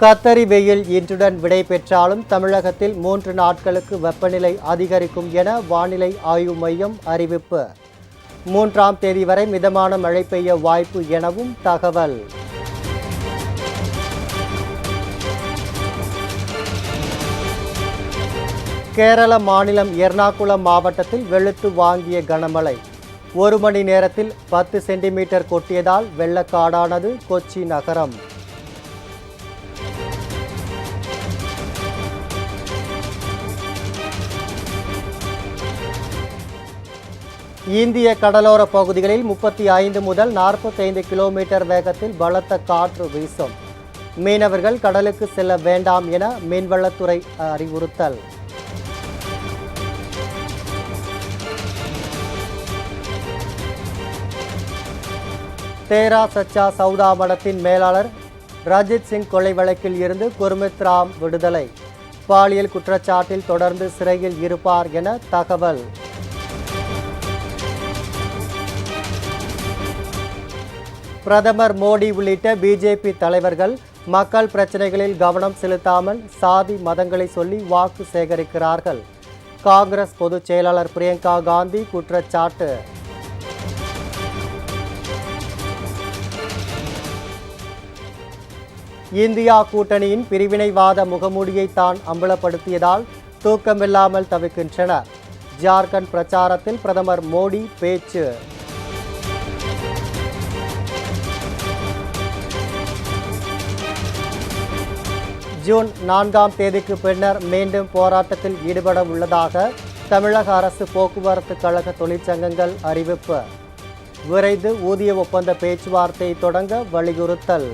கத்தரி வெயில் இன்றுடன் விடை பெற்றாலும் தமிழகத்தில் மூன்று நாட்களுக்கு வெப்பநிலை அதிகரிக்கும் என வானிலை ஆய்வு மையம் அறிவிப்பு. மூன்றாம் தேதி வரை மிதமான மழை பெய்ய வாய்ப்பு எனவும் தகவல். கேரள மாநிலம் எர்ணாகுளம் மாவட்டத்தில் வெளுத்து வாங்கிய கனமழை. ஒரு மணி நேரத்தில் பத்து சென்டிமீட்டர் கொட்டியதால் வெள்ளக்காடானது கொச்சி நகரம். இந்திய கடலோர பகுதிகளில் முப்பத்தி ஐந்து முதல் நாற்பத்தைந்து கிலோமீட்டர் வேகத்தில் பலத்த காற்று வீசும். மீனவர்கள் கடலுக்கு செல்ல வேண்டாம் என மீன்வளத்துறை அறிவுறுத்தல். தேரா சச்சா சவுதா மடத்தின் மேலாளர் ரஜித் சிங் கொலை வழக்கில் இருந்து குர்மித் ராம் விடுதலை. பாலியல் குற்றச்சாட்டில் தொடர்ந்து சிறையில் இருப்பார் என தகவல். பிரதமர் மோடி உள்ளிட்ட பிஜேபி தலைவர்கள் மக்கள் பிரச்சனைகளில் கவனம் செலுத்தாமல் சாதி மதங்களை சொல்லி வாக்கு சேகரிக்கிறார்கள். காங்கிரஸ் பொதுச் செயலாளர் பிரியங்கா காந்தி குற்றச்சாட்டு. இந்தியா கூட்டணியின் பிரிவினைவாத முகமூடியை தான் அம்பலப்படுத்தியதால் தூக்கமில்லாமல் தவிக்கின்றனர். ஜார்க்கண்ட் பிரச்சாரத்தில் பிரதமர் மோடி பேச்சு. ஜூன் நான்காம் தேதிக்கு பின்னர் மீண்டும் போராட்டத்தில் ஈடுபட உள்ளதாக தமிழக அரசு போக்குவரத்து கழக தொழிற்சங்கங்கள் அறிவிப்பு. விரைந்து ஊதிய ஒப்பந்த பேச்சுவார்த்தை தொடங்க வலியுறுத்தல்.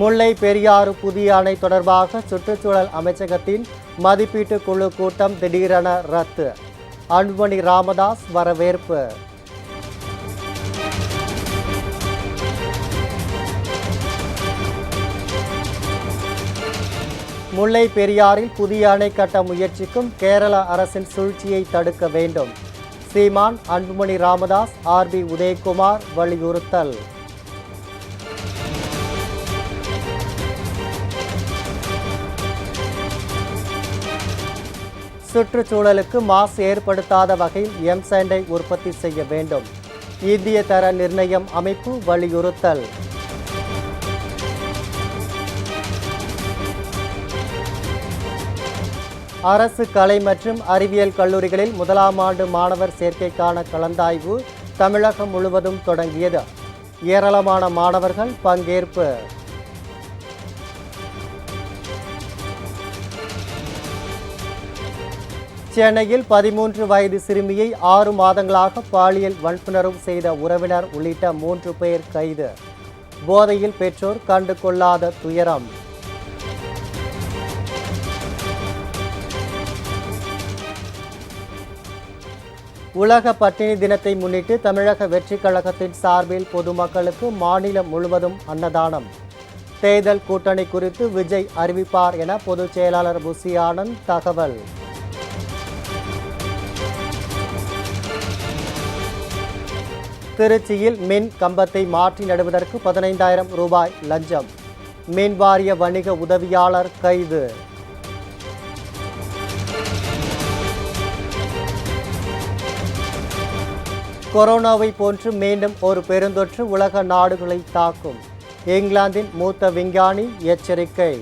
முல்லை பெரியாறு புதிய அணை தொடர்பாக சுற்றுச்சூழல் அமைச்சகத்தின் மதிப்பீட்டு குழு கூட்டம் திடீரென ரத்து. அன்புமணி ராமதாஸ் வரவேற்பு. முல்லை பெரியாறில் புதிய அணை கட்ட முயற்சிக்கும் கேரள அரசின் சூழ்ச்சியை தடுக்க வேண்டும். சீமான் அன்புமணி ராமதாஸ் ஆர்பி உதயகுமார் வலியுறுத்தல். சுற்றுச்சூழலுக்கு மாசு ஏற்படுத்தாத வகையில் எம்சாண்டை உற்பத்தி செய்ய வேண்டும். இந்திய தர நிர்ணயம் அமைப்பு வலியுறுத்தல். அரசு கலை மற்றும் அறிவியல் கல்லூரிகளில் முதலாம் ஆண்டு மாணவர் சேர்க்கைக்கான கலந்தாய்வு தமிழகம் முழுவதும் தொடங்கியது. ஏராளமான மாணவர்கள் பங்கேற்பு. சென்னையில் பதிமூன்று வயது சிறுமியை ஆறு மாதங்களாக பாலியல் வன்புணர்வு செய்த உறவினர் உள்ளிட்ட மூன்று பேர் கைது. போதையில் பெற்றோர் கண்டு கொள்ளாத துயரம். உலக பட்டினி தினத்தை முன்னிட்டு தமிழக வெற்றிக் கழகத்தின் சார்பில் பொதுமக்களுக்கு மாநிலம் முழுவதும் அன்னதானம். தேர்தல் கூட்டணி குறித்து விஜய் அறிவிப்பார் என பொதுச் செயலாளர் புசி ஆனந்த் தகவல். திருச்சியில் மின் கம்பத்தை மாற்றி நடுவதற்கு பதினைந்தாயிரம் ரூபாய் லஞ்சம். மின் வாரிய வணிக உதவியாளர் கைது. கொரோனாவை போன்று மீண்டும் ஒரு பெருந்தொற்று உலக நாடுகளை தாக்கும். இங்கிலாந்தின் மூத்த விஞ்ஞானி எச்சரிக்கை.